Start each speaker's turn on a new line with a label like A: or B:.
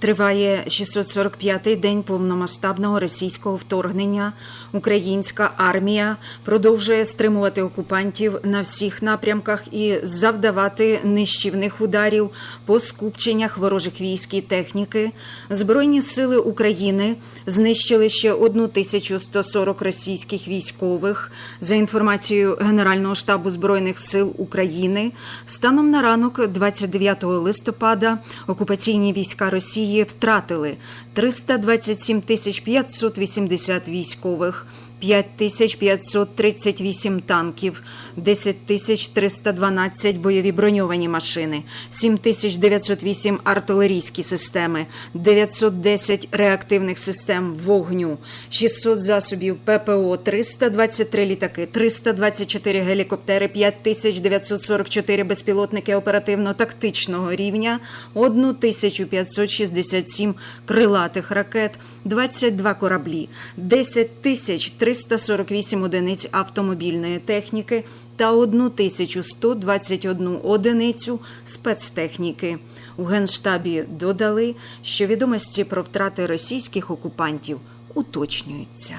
A: Триває 645-й день повномасштабного російського вторгнення. Українська армія продовжує стримувати окупантів на всіх напрямках і завдавати нищівних ударів по скупченнях ворожих військ і техніки. Збройні сили України знищили ще 1140 російських військових. За інформацією Генерального штабу збройних сил України, станом на ранок, 29 листопада, окупаційні війська Росії втратили 327 580 військових. 5538 танків, 10 312 бойові броньовані машини, 7908 артилерійські системи, 910 реактивних систем вогню, 600 засобів ППО, 323 літаки, 324 гелікоптери, 5944 безпілотники оперативно-тактичного рівня, 1567 крилатих ракет, 22 кораблі, 10 тисяч 348 одиниць автомобільної техніки та 1121 одиницю спецтехніки. У Генштабі додали, що відомості про втрати російських окупантів уточнюються.